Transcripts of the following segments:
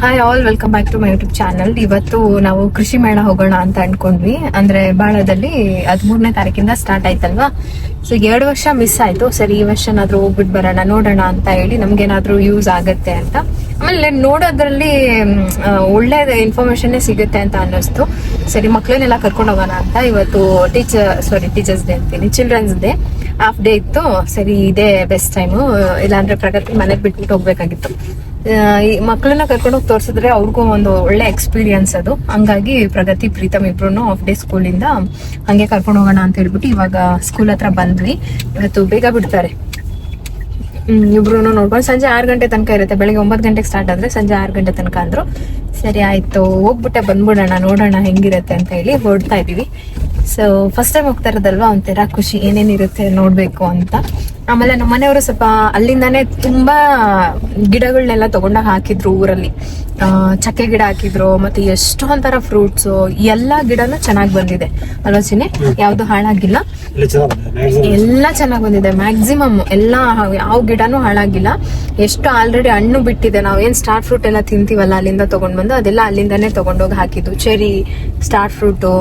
Hi all welcome back to my YouTube channel ಇವತ್ತು ನಾವು ಕೃಷಿ ಮೇಳ ಹೋಗೋಣ ಅಂತ ಅನ್ಕೊಂಡ್ವಿ. ಅಂದ್ರೆ ಬಾಳದಲ್ಲಿ ಹದಿಮೂರನೇ ತಾರೀಕಿಂದ ಸ್ಟಾರ್ಟ್ ಆಯ್ತಲ್ವಾ? ಸೊ ಎರಡು ವರ್ಷ ಮಿಸ್ ಆಯ್ತು. ಸರಿ, ಈ ವರ್ಷನಾದ್ರೂ ಹೋಗ್ಬಿಟ್ಟು ಬರೋಣ, ನೋಡೋಣ ಅಂತ ಹೇಳಿ ನಮ್ಗೇನಾದ್ರೂ ಯೂಸ್ ಆಗತ್ತೆ ಅಂತ. ಆಮೇಲೆ ನೋಡೋದ್ರಲ್ಲಿ ಒಳ್ಳೆ ಇನ್ಫಾರ್ಮೇಶನ್ ಸಿಗುತ್ತೆ ಅಂತ ಅನ್ನಿಸ್ತು. ಸರಿ, ಮಕ್ಳನ್ನೆಲ್ಲ ಕರ್ಕೊಂಡು ಹೋಗೋಣ ಅಂತ. ಇವತ್ತು ಟೀಚರ್ ಸಾರಿ ಟೀಚರ್ಸ್ ಡೇ ಅಂತೀನಿ. ಚಿಲ್ಡ್ರನ್ಸ್ ಡೇ ಹಾಫ್ ಡೇ ಇತ್ತು. ಸರಿ, ಇದೇ ಬೆಸ್ಟ್ ಟೈಮು ಇಲ್ಲಾಂದ್ರೆ ಪ್ರಗತಿ ಮನೆಗೆ ಬಿಟ್ಬಿಟ್ಟು ಹೋಗ್ಬೇಕಾಗಿತ್ತು. ಈ ಮಕ್ಕಳನ್ನ ಕರ್ಕೊಂಡು ಹೋಗಿ ತೋರಿಸಿದ್ರೆ ಅವ್ರಿಗೂ ಒಂದು ಒಳ್ಳೆ ಎಕ್ಸ್ಪೀರಿಯನ್ಸ್ ಅದು. ಹಂಗಾಗಿ ಪ್ರಗತಿ, ಪ್ರೀತಮ್ ಇಬ್ರು ಆಫ್ ಡೇ ಸ್ಕೂಲಿಂದ ಹಂಗೆ ಕರ್ಕೊಂಡು ಹೋಗೋಣ ಅಂತ ಹೇಳ್ಬಿಟ್ಟು ಇವಾಗ ಸ್ಕೂಲ್ ಹತ್ರ ಬಂದ್ವಿ. ಇವತ್ತು ಬೇಗ ಬಿಡ್ತಾರೆ. ಇಬ್ರು ನೋಡ್ಕೊಂಡು ಸಂಜೆ ಆರು ಗಂಟೆ ತನಕ ಇರುತ್ತೆ. ಬೆಳಿಗ್ಗೆ ಒಂಬತ್ತು ಗಂಟೆಗೆ ಸ್ಟಾರ್ಟ್ ಆದ್ರೆ ಸಂಜೆ ಆರು ಗಂಟೆ ತನಕ ಅಂದ್ರು. ಸರಿ ಆಯ್ತು, ಹೋಗ್ಬಿಟ್ಟೆ, ಬಂದ್ಬಿಡೋಣ, ನೋಡೋಣ ಹೆಂಗಿರುತ್ತೆ ಅಂತ ಹೇಳಿ ಹೊರಡ್ತಾ ಇದೀವಿ. ಸೊ ಫಸ್ಟ್ ಟೈಮ್ ಹೋಗ್ತಾ ಇರೋದಲ್ವಾ? ಒಂಥರ ಖುಷಿ. ಏನೇನಿರುತ್ತೆ ನೋಡಬೇಕು ಅಂತ. ಆಮೇಲೆ ನಮ್ಮ ಮನೆಯವರು ಸ್ವಲ್ಪ ಅಲ್ಲಿಂದಾನೇ ತುಂಬಾ ಗಿಡಗಳನ್ನೆಲ್ಲ ತಗೊಂಡಾಗ ಹಾಕಿದ್ರು ಊರಲ್ಲಿ. ಚಕ್ಕೆ ಗಿಡ ಹಾಕಿದ್ರು ಮತ್ತೆ ಎಷ್ಟೊಂಥರ ಫ್ರೂಟ್ಸ್ ಎಲ್ಲಾ ಗಿಡನೂ ಚೆನ್ನಾಗಿ ಬಂದಿದೆ. ಆಲೋಚನೆ ಯಾವ್ದು ಹಾಳಾಗಿಲ್ಲ. ಎಲ್ಲಾ ಚೆನ್ನಾಗ್ ಎಲ್ಲ ಚೆನ್ನಾಗಿ ಬಂದಿದೆ ಮ್ಯಾಕ್ಸಿಮಮ್ ಎಲ್ಲಾ ಯಾವ ಗಿಡನೂ ಹಾಳಾಗಿಲ್ಲ. ಎಷ್ಟು ಆಲ್ರೆಡಿ ಹಣ್ಣು ಬಿಟ್ಟಿದೆ ನಾವ್ ಏನ್ ಸ್ಟಾರ್ ಫ್ರೂಟ್ ಎಲ್ಲ ತಿಂತೀವಲ್ಲ ಅಲ್ಲಿಂದ ತಗೊಂಡ್ ಬಂದು ಅದೆಲ್ಲ ಅಲ್ಲಿಂದಾನೇ ತಗೊಂಡೋಗಿ ಹಾಕಿದ್ದು. ಚೆರಿ ಸ್ಟಾರ್ ಫ್ರೂಟು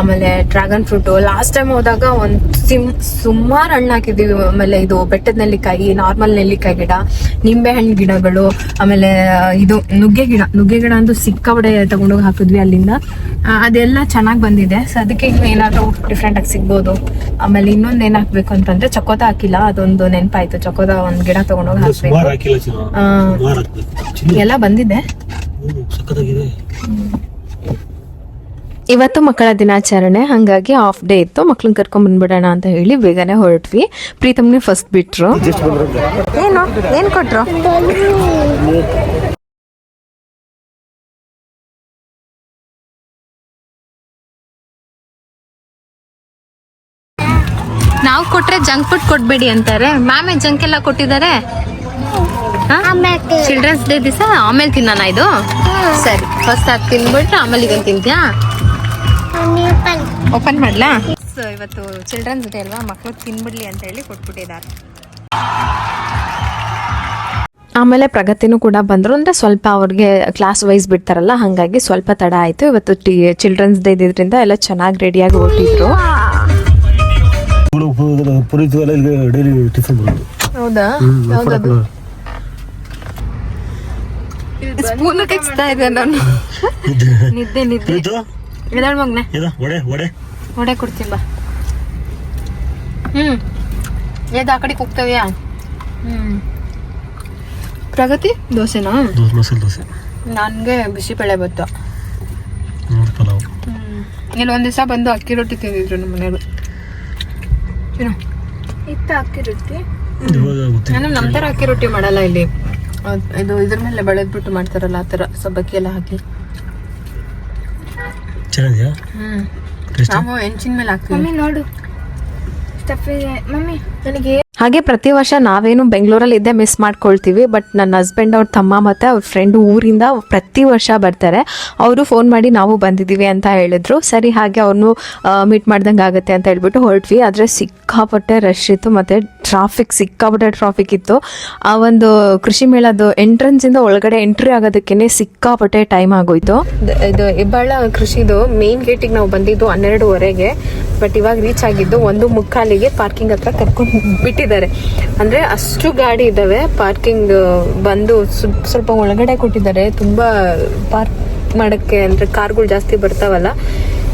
ಆಮೇಲೆ ಡ್ರ್ಯಾಗನ್ ಫ್ರೂಟು ಲಾಸ್ಟ್ ಟೈಮ್ ಹೋದಾಗ ಒಂದ್ ಸಿಮ್ ಸುಮಾರು ಹಣ್ಣು ಹಾಕಿದೀವಿ ಆಮೇಲೆ ಇದು ಬೆಟ್ಟದ ನೆಲ್ಲಿಕಾಯಿ ನಾರ್ಮಲ್ ನೆಲ್ಲಿಕಾಯಿ ಗಿಡ ನಿಂಬೆ ಹಣ್ಣು ಗಿಡಗಳು ಆಮೇಲೆ ಇದು ನುಗ್ಗೆ ಗಿಡ ನುಗ್ಗೆ ಗಿಡ ಅಂತೂ ಸಿಕ್ಕಾಬಡೆ ತಗೊಂಡೋಗಿ ಹಾಕಿದ್ವಿ ಅಲ್ಲಿಂದ. ಅದೆಲ್ಲ ಚೆನ್ನಾಗಿ ಬಂದಿದೆ. ಸೊ ಅದಕ್ಕೆ ಇನ್ನು ಏನಾದರೂ ಡಿಫ್ರೆಂಟ್ ಆಗಿ ಸಿಗ್ಬೋದು. ಆಮೇಲೆ ಇನ್ನೊಂದು ಏನ್ ಹಾಕ್ಬೇಕು ಅಂತಂದ್ರೆ ಚಕೋತ ಹಾಕಿಲ್ಲ. ಅದೊಂದು ನೆನಪಾಯ್ತು. ಚಕೋತ ಒಂದ್ ಗಿಡ ತಗೊಂಡೋಗಿ ಹಾಕ್ಬೇಕು. ಎಲ್ಲ ಬಂದಿದೆ. ಇವತ್ತು ಮಕ್ಕಳ ದಿನಾಚರಣೆ. ಹಂಗಾಗಿ ಆಫ್ ಡೇ ಇತ್ತು. ಮಕ್ಳನ್ನ ಕರ್ಕೊಂಡ್ ಬಂದ್ಬಿಡೋಣ ಅಂತ ಹೇಳಿ ಬೇಗನೆ ಹೊರಟ್ವಿ. ಪ್ರೀತಮ್ಗೆ ಫಸ್ಟ್ ಬಿಟ್ರು. ಏನು? ಏನ್ ಕೊಟ್ರು? ನಾವು ಕೊಟ್ರೆ ಜಂಕ್ ಫುಡ್ ಕೊಡ್ಬೇಡಿ ಅಂತಾರೆ. ಮ್ಯಾಮೇ ಜಂಕ್ ಎಲ್ಲ ಕೊಟ್ಟಿದ್ದಾರೆ? ಚಿಲ್ಡ್ರನ್ಸ್ ಡೇ ದಿವಸ ಆಮೇಲೆ ತಿನ್ನೋಣ ಇದು? ಸರಿ ಫಸ್ಟ್ ಅದು ತಿನ್ಬಿಟ್ಟು ಆಮೇಲೆ ಇದನ್ನ ತಿಂತೀಯಾ? ಓಪನ್ ಮಾಡ್ಲಾ? ಸೊ ಇವತ್ತು ಚಿಲ್ಡ್ರನ್ಸ್ ಡೇ ಅಲ್ವಾ? ಮಕ್ಕಳು ತಿನ್ಬಿಡ್ಲಿ ಅಂತ ಹೇಳಿ ಕೊಟ್ಬಿಟ್ಟಿದ್ದಾರೆ. ಆಮೇಲೆ ಪ್ರಗತಿನೂ ಕೂಡ ಬಂದರು. ಅಂದರೆ ಸ್ವಲ್ಪ ಅವ್ರಿಗೆ ಕ್ಲಾಸ್ ವೈಸ್ ಬಿಡ್ತಾರಲ್ಲ ಹಾಗಾಗಿ ಸ್ವಲ್ಪ ತಡ ಆಯಿತು. ಇವತ್ತು ಟಿ ಚಿಲ್ಡ್ರನ್ಸ್ ಡೇ ಇದ್ರಿಂದ ಎಲ್ಲ ಚೆನ್ನಾಗಿ ರೆಡಿಯಾಗಿ ಹೊರಟಿದ್ರು ಇವಳು ಪು- ಪುನೀತ್ ಎಲ್ಲ ಇಲ್ಲಿ ಡೈಲಿ ಟಿಫನ್ ಬರೋದು. ಹೌದಾ ಯಾವ್ದದು ಸ್ಪೂನ್ ತೆಗ್ಸ್ತಾ ಇದೆ ನಾನು. ನಿದ್ದೆ. ನಿದ್ದೆ ಪುನೀತು ಎದಾಳ್ ಮಗ್ನೆ? ಏನ ಒಡೆ ಒಡೆ ನೋಡೇ ಕೊಡ್ತೀನಿ ಬಾ. ಹ್ಮ್. ಏದ್ ಆ ಕಡೆಗೆ ಹೋಗ್ತವ್ಯಾ? ಹ್ಮ್. ಪ್ರಗತಿ ದೋಸೆನಾ? ದೋಸೆ ಮಸಾಲೆ ದೋಸೆ. ನನ್ಗೆ ಬಿಸಿಬೇಳೆ ಬತ್ತು ಹ್ಮ್, ಪಲಾವ್ ಹ್ಮ್. ಇಲ್ಲಿ ಒಂದ್ ದಿವಸ ಬಂದು ಅಕ್ಕಿ ರೊಟ್ಟಿ ತಿಂದಿದ್ರು ನಮ್ಮ ಮನೆಯವರು. ಇತ್ತ ಅಕ್ಕಿ ರೊಟ್ಟಿ. ನಾನು ನಮ್ಮ ಥರ ಅಕ್ಕಿ ರೊಟ್ಟಿ ಮಾಡಲ್ಲ ಇಲ್ಲಿ. ಇದು ಇದ್ರ ಮೇಲೆ ಬೆಳೆದ್ಬಿಟ್ಟು ಮಾಡ್ತಾರಲ್ಲ ಆ ತರ ಸಬ್ಬಕ್ಕಿ ಎಲ್ಲ ಹಾಕಿ. ಚೆನ್ನಾಗಿದೆಯಾ? ನಾವು ಹೆಂಚಿನ ಮೇಲೆ ಹಾಕ್ತೀವಿ. ಮಮ್ಮಿ ನೋಡು. ಸ್ಟಫ್ ಮಮ್ಮಿ ನನಗೆ ಹಾಗೆ ಪ್ರತಿ ವರ್ಷ ನಾವೇನು ಬೆಂಗಳೂರಲ್ಲಿ ಇದ್ದೇ ಮಿಸ್ ಮಾಡ್ಕೊಳ್ತೀವಿ ಬಟ್ ನನ್ನ ಹಸ್ಬೆಂಡ್ ಅವ್ರ ತಮ್ಮ ಮತ್ತು ಅವ್ರ ಫ್ರೆಂಡ್ ಊರಿಂದ ಪ್ರತಿ ವರ್ಷ ಬರ್ತಾರೆ. ಅವರು ಫೋನ್ ಮಾಡಿ ನಾವು ಬಂದಿದ್ದೀವಿ ಅಂತ ಹೇಳಿದ್ರು. ಸರಿ, ಹಾಗೆ ಅವ್ರನ್ನೂ ಮೀಟ್ ಮಾಡ್ದಂಗೆ ಆಗುತ್ತೆ ಅಂತ ಹೇಳ್ಬಿಟ್ಟು ಹೊರಟ್ವಿ. ಆದರೆ ಸಿಕ್ಕಾಪಟ್ಟೆ ರಶ್ ಇತ್ತು. ಮತ್ತು ಟ್ರಾಫಿಕ್ ಸಿಕ್ಕಾಪಟ್ಟೆ ಟ್ರಾಫಿಕ್ ಇತ್ತು. ಆ ಒಂದು ಕೃಷಿ ಮೇಳದ ಎಂಟ್ರೆನ್ಸಿಂದ ಒಳಗಡೆ ಎಂಟ್ರಿ ಆಗೋದಕ್ಕೇನೆ ಸಿಕ್ಕಾಪಟ್ಟೆ ಟೈಮ್ ಆಗೋಯ್ತು. ಇದು ಹೆಬ್ಬಾಳ ಕೃಷಿದು ಮೇನ್ ಗೇಟಿಗೆ ನಾವು ಬಂದಿದ್ದು ಹನ್ನೆರಡುವರೆಗೆ ಬಟ್ ಇವಾಗ ರೀಚ್ ಆಗಿದ್ದು ಒಂದು ಮುಕ್ಕಾಲಿಗೆ ಪಾರ್ಕಿಂಗ್ ಹತ್ರ ಕರ್ಕೊಂಡು ಬಿಟ್ಟಿದ್ದಾರೆ. ಅಂದ್ರೆ ಅಷ್ಟು ಗಾಡಿ ಇದ್ದಾವೆ ಪಾರ್ಕಿಂಗ್ ಬಂದು ಸ್ವಲ್ಪ ಒಳಗಡೆ ಕೊಟ್ಟಿದ್ದಾರೆ. ತುಂಬಾ ಪಾರ್ಕ್ ಮಾಡಕ್ಕೆ ಅಂದ್ರೆ ಕಾರ್ಗಳು ಜಾಸ್ತಿ ಬರ್ತಾವಲ್ಲ.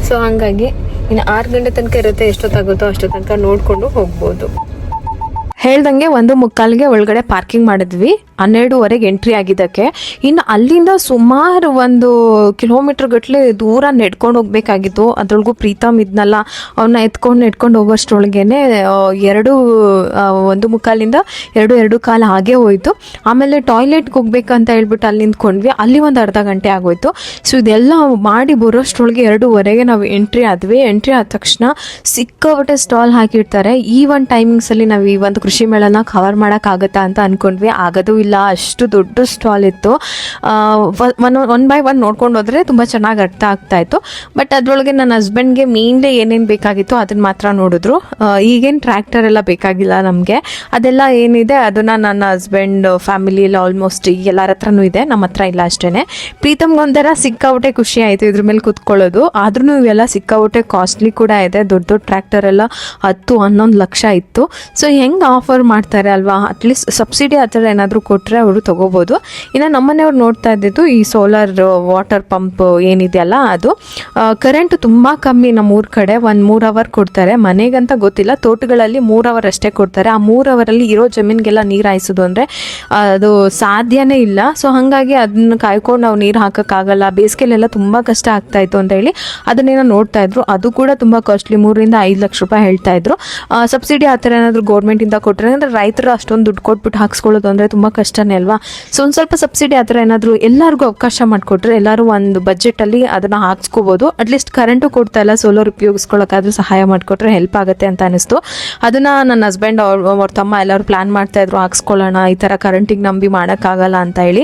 ಸೊ ಹಂಗಾಗಿ ಇನ್ನು ಆರು ಗಂಟೆ ತನಕ ಇರುತ್ತೆ, ಎಷ್ಟೊತ್ತಾಗುತ್ತೋ ಅಷ್ಟೋ ತನಕ ನೋಡ್ಕೊಂಡು ಹೋಗ್ಬೋದು. ಹೇಳ್ದಂಗೆ ಒಂದು ಮುಕ್ಕಾಲ್ಗೆ ಒಳಗಡೆ ಪಾರ್ಕಿಂಗ್ ಮಾಡಿದ್ವಿ. ಹನ್ನೆರಡುವರೆಗೆ ಎಂಟ್ರಿ ಆಗಿದ್ದಕ್ಕೆ. ಇನ್ನು ಅಲ್ಲಿಂದ ಸುಮಾರು ಒಂದು ಕಿಲೋಮೀಟರ್ ಗಟ್ಟಲೆ ದೂರ ನೆಡ್ಕೊಂಡು ಹೋಗ್ಬೇಕಾಗಿತ್ತು. ಅದ್ರೊಳಗೂ ಪ್ರೀತಮ್ ಇದ್ನಲ್ಲ. ಅವನ್ನ ಎತ್ಕೊಂಡು ನೆಡ್ಕೊಂಡು ಹೋಗೋಷ್ಟ್ರೊಳಗೇನೆ ಎರಡು ಒಂದು ಮುಕ್ಕಾಲಿಂದ ಎರಡು ಎರಡು ಕಾಲ ಹಾಗೆ ಹೋಯ್ತು. ಆಮೇಲೆ ಟಾಯ್ಲೆಟ್ಗೆ ಹೋಗ್ಬೇಕಂತ ಹೇಳ್ಬಿಟ್ಟು ಅಲ್ಲಿ ನಿಂತ್ಕೊಂಡ್ವಿ. ಅಲ್ಲಿ ಒಂದು ಅರ್ಧ ಗಂಟೆ ಆಗೋಯ್ತು. ಸೊ ಇದೆಲ್ಲ ಮಾಡಿ ಬರೋಷ್ಟ್ರೊಳಗೆ ಎರಡೂವರೆಗೆ ನಾವು ಎಂಟ್ರಿ ಆದ್ವಿ. ಎಂಟ್ರಿ ಆದ ತಕ್ಷಣ ಸಿಕ್ಕಾಪಟ್ಟೆ ಸ್ಟಾಲ್ ಹಾಕಿರ್ತಾರೆ. ಈ ಒಂದು ಟೈಮಿಂಗ್ಸಲ್ಲಿ ನಾವು ಈ ಒಂದು ಕೃಷಿ ಮೇಳನ ಕವರ್ ಮಾಡೋಕ್ಕಾಗತ್ತಾ ಅಂತ ಅಂದ್ಕೊಂಡ್ವಿ ಆಗೋದು ಇಲ್ಲ, ಅಷ್ಟು ದೊಡ್ಡ ಸ್ಟಾಲ್ ಇತ್ತು. ಒನ್ ಒನ್ ಬೈ ಒನ್ ನೋಡ್ಕೊಂಡು ಹೋದ್ರೆ ತುಂಬ ಚೆನ್ನಾಗಿ ಅರ್ಥ ಆಗ್ತಾ ಇತ್ತು. ಬಟ್ ಅದರೊಳಗೆ ನನ್ನ ಹಸ್ಬೆಂಡ್ಗೆ ಮೇನ್ಲಿ ಏನೇನು ಬೇಕಾಗಿತ್ತು ಅದನ್ನ ಮಾತ್ರ ನೋಡಿದ್ರು. ಈಗೇನು ಟ್ರ್ಯಾಕ್ಟರ್ ಎಲ್ಲ ಬೇಕಾಗಿಲ್ಲ ನಮಗೆ. ಅದೆಲ್ಲ ಏನಿದೆ, ಅದನ್ನ ನನ್ನ ಹಸ್ಬೆಂಡ್ ಫ್ಯಾಮಿಲಿ ಎಲ್ಲ ಆಲ್ಮೋಸ್ಟ್ ಎಲ್ಲರ ಹತ್ರನೂ ಇದೆ, ನಮ್ಮ ಹತ್ರ ಇಲ್ಲ ಅಷ್ಟೇ ಪ್ರೀತಮ್ಗೊಂಥರ ಸಿಕ್ಕಾಬಿಟ್ಟೆ ಖುಷಿ ಆಯಿತು ಇದ್ರ ಮೇಲೆ ಕುತ್ಕೊಳ್ಳೋದು. ಆದ್ರೂ ಇವೆಲ್ಲ ಸಿಕ್ಕಾಬಿಟ್ಟೆ ಕಾಸ್ಟ್ಲಿ ಕೂಡ ಇದೆ. ದೊಡ್ಡ ದೊಡ್ಡ ಟ್ರ್ಯಾಕ್ಟರ್ ಎಲ್ಲ ಹತ್ತು, ಹನ್ನೊಂದು ಲಕ್ಷ ಇತ್ತು. ಸೊ ಹೆಂಗೆ ಆಫರ್ ಮಾಡ್ತಾರೆ ಅಲ್ವಾ? ಅಟ್ಲೀಸ್ಟ್ ಸಬ್ಸಿಡಿ ಆ ಥರ ಏನಾದರೂ ಕೊಟ್ಟರೆ ಅವರು ತೊಗೋಬೋದು. ಇನ್ನು ನಮ್ಮನೆಯವ್ರು ನೋಡ್ತಾ ಇದ್ದಿದ್ದು ಈ ಸೋಲಾರ್ ವಾಟರ್ ಪಂಪ್ ಏನಿದೆಯಲ್ಲ ಅದು. ಕರೆಂಟ್ ತುಂಬ ಕಮ್ಮಿ ನಮ್ಮ ಊರ ಕಡೆ. ಒಂದು ಮೂರು ಅವರ್ ಕೊಡ್ತಾರೆ. ಮನೆಗಂತ ಗೊತ್ತಿಲ್ಲ. ತೋಟಗಳಲ್ಲಿ ಮೂರು ಅವರ್ ಅಷ್ಟೇ ಕೊಡ್ತಾರೆ. ಆ ಮೂರು ಅವರಲ್ಲಿ ಇರೋ ಜಮೀನಿಗೆಲ್ಲ ನೀರು ಹಾಯಿಸೋದು ಅಂದರೆ ಅದು ಸಾಧ್ಯನೇ ಇಲ್ಲ. ಸೊ ಹಾಗಾಗಿ ಅದನ್ನ ಕಾಯ್ಕೊಂಡು ನಾವು ನೀರು ಹಾಕೋಕ್ಕಾಗಲ್ಲ ಬೇಸಿಗೆಲೆಲ್ಲ ತುಂಬ ಕಷ್ಟ ಆಗ್ತಾ ಇತ್ತು ಅಂತ ಹೇಳಿ ಅದನ್ನೇನೋ ನೋಡ್ತಾ ಇದ್ರು. ಅದು ಕೂಡ ತುಂಬ ಕಾಸ್ಟ್ಲಿ ಮೂರರಿಂದ ಐದು ಲಕ್ಷ ರೂಪಾಯಿ ಹೇಳ್ತಾ ಇದ್ರು. ಸಬ್ಸಿಡಿ ಆ ಥರ ಏನಾದರೂ ಗೌರ್ಮೆಂಟಿಂದ ಕೊಟ್ಟರೆ ಅಂದರೆ ರೈತರು ಅಷ್ಟೊಂದು ದುಡ್ಡು ಕೊಟ್ಬಿಟ್ಟು ಹಾಕ್ಸ್ಕೊಳ್ಳೋದು ಅಂದರೆ ತುಂಬ ಕಷ್ಟನೇ ಅಲ್ವಾ? ಸೊ ಒಂದು ಸ್ವಲ್ಪ ಸಬ್ಸಿಡಿ ಆ ಥರ ಏನಾದರೂ ಎಲ್ಲರಿಗೂ ಅವಕಾಶ ಮಾಡಿಕೊಟ್ರೆ ಎಲ್ಲರೂ ಒಂದು ಬಜೆಟಲ್ಲಿ ಅದನ್ನು ಹಾಕ್ಸ್ಕೋಬೋದು. ಅಟ್ಲೀಸ್ಟ್ ಕರೆಂಟು ಕೊಡ್ತಾ ಇಲ್ಲ ಸೋಲಾರ್ ಉಪಯೋಗಿಸ್ಕೊಳ್ಳೋಕ್ಕಾದ್ರೂ ಸಹಾಯ ಮಾಡಿಕೊಟ್ರೆ ಹೆಲ್ಪ್ ಆಗುತ್ತೆ ಅಂತ ಅನಿಸ್ತು. ಅದನ್ನು ನನ್ನ ಹಸ್ಬೆಂಡ್ ಅವ್ರ ಅವ್ರ ತಮ್ಮ ಎಲ್ಲರೂ ಪ್ಲ್ಯಾನ್ ಮಾಡ್ತಾಯಿದ್ರು ಹಾಕ್ಸ್ಕೊಳ್ಳೋಣ, ಈ ಥರ ಕರೆಂಟಿಗೆ ನಂಬಿ ಮಾಡೋಕ್ಕಾಗಲ್ಲ ಅಂತ ಹೇಳಿ.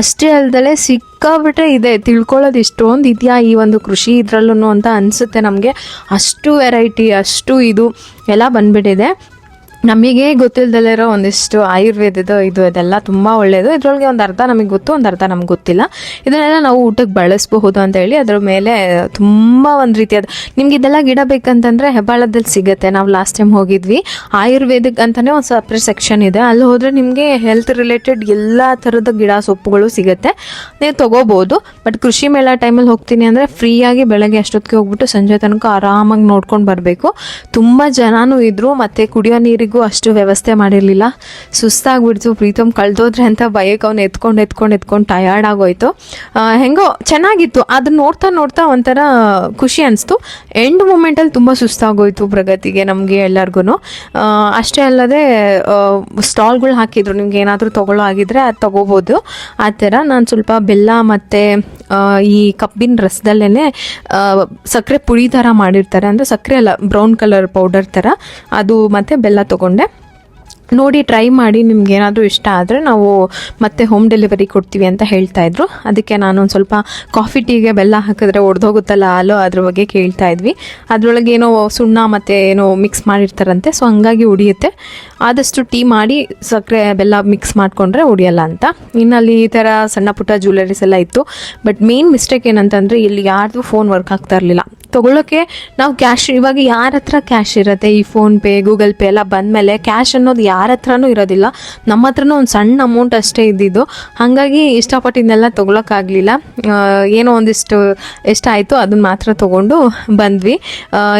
ಅಷ್ಟೇ ಅಲ್ದಲೆ ಸಿಕ್ಕಾಬಿಟ್ರೆ ಇದೆ, ತಿಳ್ಕೊಳ್ಳೋದು ಇಷ್ಟೊಂದು ಇದೆಯಾ ಈ ಒಂದು ಕೃಷಿ ಇದ್ರಲ್ಲೂ ಅಂತ ಅನಿಸುತ್ತೆ ನಮಗೆ. ಅಷ್ಟು ವೆರೈಟಿ ಅಷ್ಟು ಇದು ಎಲ್ಲ ಬಂದ್ಬಿಟ್ಟಿದೆ. ನಮಗೆ ಗೊತ್ತಿಲ್ಲದಲ್ಲಿರೋ ಒಂದಿಷ್ಟು ಆಯುರ್ವೇದದ ಇದು ಇದೆಲ್ಲ ತುಂಬ ಒಳ್ಳೆಯದು ಇದರೊಳಗೆ ಒಂದು ಅರ್ಧ ನಮಗೆ ಗೊತ್ತು, ಒಂದು ಅರ್ಧ ನಮ್ಗೆ ಗೊತ್ತಿಲ್ಲ. ಇದನ್ನೆಲ್ಲ ನಾವು ಊಟಕ್ಕೆ ಬಳಸಬಹುದು ಅಂತ ಹೇಳಿ ಅದ್ರ ಮೇಲೆ ತುಂಬ ಒಂದು ರೀತಿಯಾದ ನಿಮ್ಗೆ ಇದೆಲ್ಲ ಗಿಡ ಬೇಕಂತಂದರೆ ಹೆಬ್ಬಾಳದಲ್ಲಿ ಸಿಗುತ್ತೆ. ನಾವು ಲಾಸ್ಟ್ ಟೈಮ್ ಹೋಗಿದ್ವಿ. ಆಯುರ್ವೇದಿಕ್ ಅಂತಲೇ ಒಂದು ಸಪ್ರೇಟ್ ಸೆಕ್ಷನ್ ಇದೆ. ಅಲ್ಲಿ ಹೋದರೆ ನಿಮಗೆ ಹೆಲ್ತ್ ರಿಲೇಟೆಡ್ ಎಲ್ಲ ಥರದ ಗಿಡ ಸೊಪ್ಪುಗಳು ಸಿಗುತ್ತೆ. ನೀವು ತೊಗೋಬೋದು. ಬಟ್ ಕೃಷಿ ಮೇಳ ಟೈಮಲ್ಲಿ ಹೋಗ್ತೀನಿ ಅಂದರೆ ಫ್ರೀಯಾಗಿ ಬೆಳಗ್ಗೆ ಅಷ್ಟೊತ್ತಿಗೆ ಹೋಗ್ಬಿಟ್ಟು ಸಂಜೆ ತನಕ ಆರಾಮಾಗಿ ನೋಡ್ಕೊಂಡು ಬರಬೇಕು. ತುಂಬ ಜನನೂ ಇದ್ದರು ಮತ್ತು ಕುಡಿಯೋ ನೀರಿಗೂ ಅಷ್ಟು ವ್ಯವಸ್ಥೆ ಮಾಡಿರಲಿಲ್ಲ. ಸುಸ್ತಾಗ್ಬಿಡ್ತು. ಪ್ರೀತಮ್ ಕಳ್ದೋದ್ರೆ ಅಂತ ಬಯಕ್ಕೆ ಅವ್ನು ಎತ್ಕೊಂಡು ಎತ್ಕೊಂಡು ಎತ್ಕೊಂಡು ಟಯರ್ಡ್ ಆಗೋಯ್ತು. ಹೆಂಗೋ ಚೆನ್ನಾಗಿತ್ತು. ಅದನ್ನ ನೋಡ್ತಾ ನೋಡ್ತಾ ಒಂಥರ ಖುಷಿ ಅನಿಸ್ತು. ಎಂಡ್ ಮೂಮೆಂಟಲ್ಲಿ ತುಂಬ ಸುಸ್ತಾಗೋಯ್ತು ಪ್ರಗತಿಗೆ ನಮಗೆ ಎಲ್ಲರಿಗೂ ಅಷ್ಟೇ ಅಲ್ಲದೆ ಸ್ಟಾಲ್ಗಳು ಹಾಕಿದ್ರು. ನಿಮ್ಗೆ ಏನಾದರೂ ತೊಗೊಳ್ಳೋ ಆಗಿದ್ರೆ ಅದು ತೊಗೋಬೋದು. ಆ ಥರ ನಾನು ಸ್ವಲ್ಪ ಬೆಲ್ಲ ಮತ್ತು ಈ ಕಬ್ಬಿನ ರಸದಲ್ಲೇ ಸಕ್ಕರೆ ಪುಡಿ ಥರ ಮಾಡಿರ್ತಾರೆ. ಅಂದರೆ ಸಕ್ಕರೆ ಅಲ್ಲ, ಬ್ರೌನ್ ಕಲರ್ ಪೌಡರ್ ಥರ ಅದು ಮತ್ತು ಬೆಲ್ಲ ತೊಗೊಂಡೆ. ನೋಡಿ ಟ್ರೈ ಮಾಡಿ ನಿಮ್ಗೆ ಏನಾದರೂ ಇಷ್ಟ ಆದರೆ ನಾವು ಮತ್ತೆ ಹೋಮ್ ಡೆಲಿವರಿ ಕೊಡ್ತೀವಿ ಅಂತ ಹೇಳ್ತಾ ಇದ್ರು. ಅದಕ್ಕೆ ನಾನು ಒಂದು ಸ್ವಲ್ಪ ಕಾಫಿ ಟೀಗೆ ಬೆಲ್ಲ ಹಾಕಿದ್ರೆ ಒಡೆದೋಗುತ್ತಲ್ಲ ಹಾಲು ಅದ್ರ ಬಗ್ಗೆ ಕೇಳ್ತಾ ಇದ್ವಿ. ಅದರೊಳಗೆ ಏನೋ ಸುಣ್ಣ ಮತ್ತು ಏನೋ ಮಿಕ್ಸ್ ಮಾಡಿರ್ತಾರಂತೆ ಸೊ ಹಂಗಾಗಿ ಉಡಿಯುತ್ತೆ. ಆದಷ್ಟು ಟೀ ಮಾಡಿ ಸಕ್ಕರೆ, ಬೆಲ್ಲ ಮಿಕ್ಸ್ ಮಾಡಿಕೊಂಡ್ರೆ ಉಡಿಯಲ್ಲ ಅಂತ. ಇನ್ನು ಅಲ್ಲಿ ಈ ಥರ ಸಣ್ಣ ಪುಟ್ಟ ಜ್ಯುವೆಲರೀಸ್ ಎಲ್ಲ ಇತ್ತು. ಬಟ್ ಮೇನ್ ಮಿಸ್ಟೇಕ್ ಏನಂತಂದರೆ ಇಲ್ಲಿ ಯಾರ್ದು ಫೋನ್ ವರ್ಕ್ ಆಗ್ತಾ ಇರಲಿಲ್ಲ. ತೊಗೊಳ್ಳೋಕ್ಕೆ ನಾವು ಕ್ಯಾಶ್ ಇವಾಗ ಯಾರ ಹತ್ರ ಕ್ಯಾಶ್ ಇರುತ್ತೆ? ಈ ಫೋನ್ಪೇ ಗೂಗಲ್ ಪೇ ಎಲ್ಲ ಬಂದಮೇಲೆ ಕ್ಯಾಶ್ ಅನ್ನೋದು ಯಾರ ಹತ್ರನೂ ಇರೋದಿಲ್ಲ. ನಮ್ಮ ಹತ್ರನೂ ಒಂದು ಸಣ್ಣ ಅಮೌಂಟ್ ಅಷ್ಟೇ ಇದ್ದಿದ್ದು. ಹಾಗಾಗಿ ಇಷ್ಟಪಟ್ಟು ಇದನ್ನೆಲ್ಲ ತೊಗೊಳಕ್ಕಾಗಲಿಲ್ಲ ಏನೋ ಒಂದಿಷ್ಟು ಎಷ್ಟಾಯಿತು ಅದನ್ನ ಮಾತ್ರ ತೊಗೊಂಡು ಬಂದ್ವಿ.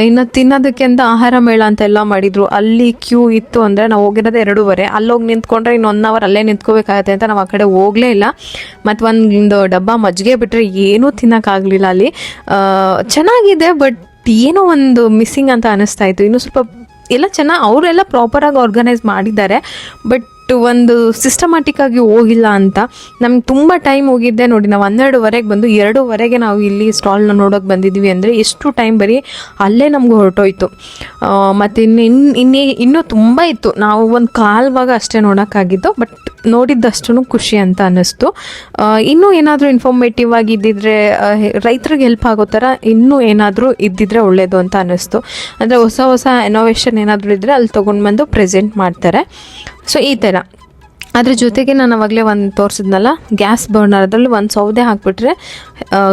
ಇನ್ನು ತಿನ್ನೋದಕ್ಕೆ ಅಂತ ಆಹಾರ ಮೇಳ ಅಂತೆಲ್ಲ ಮಾಡಿದ್ರು. ಅಲ್ಲಿ ಕ್ಯೂ ಇತ್ತು ಅಂದರೆ ನಾವು ಹೋಗಿರೋದು ಎರಡೂವರೆ. ಅಲ್ಲೋಗಿ ನಿಂತ್ಕೊಂಡ್ರೆ ಇನ್ನು ಒನ್ ಅವರ್ ಅಲ್ಲೇ ನಿಂತ್ಕೋಬೇಕಾಗತ್ತೆ ಅಂತ ನಾವು ಆ ಕಡೆ ಹೋಗಲೇ ಇಲ್ಲ. ಮತ್ತು ಒಂದು ಡಬ್ಬ ಮಜ್ಜಿಗೆ ಬಿಟ್ಟರೆ ಏನೂ ತಿನ್ನೋಕ್ಕಾಗಲಿಲ್ಲ ಅಲ್ಲಿ. ಆ, ಚೆನ್ನಾಗಿದೆ ಬಟ್ ಏನೋ ಒಂದು ಮಿಸ್ಸಿಂಗ್ ಅಂತ ಅನಿಸ್ತಾ ಇತ್ತು. ಇನ್ನು ಸ್ವಲ್ಪ ಎಲ್ಲ ಚೆನ್ನಾಗಿ, ಅವರೆಲ್ಲ ಪ್ರಾಪರಾಗಿ ಆರ್ಗನೈಸ್ ಮಾಡಿದ್ದಾರೆ ಬಟ್ ಒಂದು ಸಿಸ್ಟಮ್ಯಾಟಿಕ್ ಆಗಿ ಹೋಗಿಲ್ಲ ಅಂತ. ನಮ್ಗೆ ತುಂಬ ಟೈಮ್ ಹೋಗಿದ್ದೆ ನೋಡಿ, ನಾವು ಹನ್ನೆರಡುವರೆಗೆ ಬಂದು ಎರಡೂವರೆಗೆ ನಾವು ಇಲ್ಲಿ ಸ್ಟಾಲ್ನ ನೋಡೋಕೆ ಬಂದಿದ್ವಿ ಅಂದರೆ ಎಷ್ಟು ಟೈಮ್ ಬರೀ ಅಲ್ಲೇ ನಮ್ಗೆ ಹೊರಟೋಯ್ತು. ಮತ್ತು ಇನ್ನು ಇನ್ನು ಇನ್ನೇ, ಇನ್ನೂ ತುಂಬ ಇತ್ತು. ನಾವು ಒಂದು ಕಾಲ್ವಾಗ ಅಷ್ಟೇ ನೋಡೋಕ್ಕಾಗಿತ್ತು ಬಟ್ ನೋಡಿದ್ದಷ್ಟು ಖುಷಿ ಅಂತ ಅನ್ನಿಸ್ತು. ಇನ್ನೂ ಏನಾದರೂ ಇನ್ಫಾರ್ಮೇಟಿವ್ ಆಗಿ ಇದ್ದಿದ್ರೆ ರೈತರಿಗೆ ಹೆಲ್ಪ್ ಆಗೋ ಥರ ಇನ್ನೂ ಏನಾದರೂ ಇದ್ದಿದ್ರೆ ಒಳ್ಳೆಯದು ಅಂತ ಅನ್ನಿಸ್ತು. ಅಂದರೆ ಹೊಸ ಹೊಸ ಇನೋವೇಷನ್ ಏನಾದರೂ ಇದ್ದರೆ ಅಲ್ಲಿ ತೊಗೊಂಡು ಬಂದು ಪ್ರೆಸೆಂಟ್ ಮಾಡ್ತಾರೆ. ಸೊ ಈ ಥರ. ಅದ್ರ ಜೊತೆಗೆ ನಾನು ಅವಾಗಲೇ ಒಂದು ತೋರಿಸಿದ್ನಲ್ಲ ಗ್ಯಾಸ್ ಬರ್ನರ್ ಅದರಲ್ಲಿ ಒಂದು ಸೌದೆ ಹಾಕಿಬಿಟ್ರೆ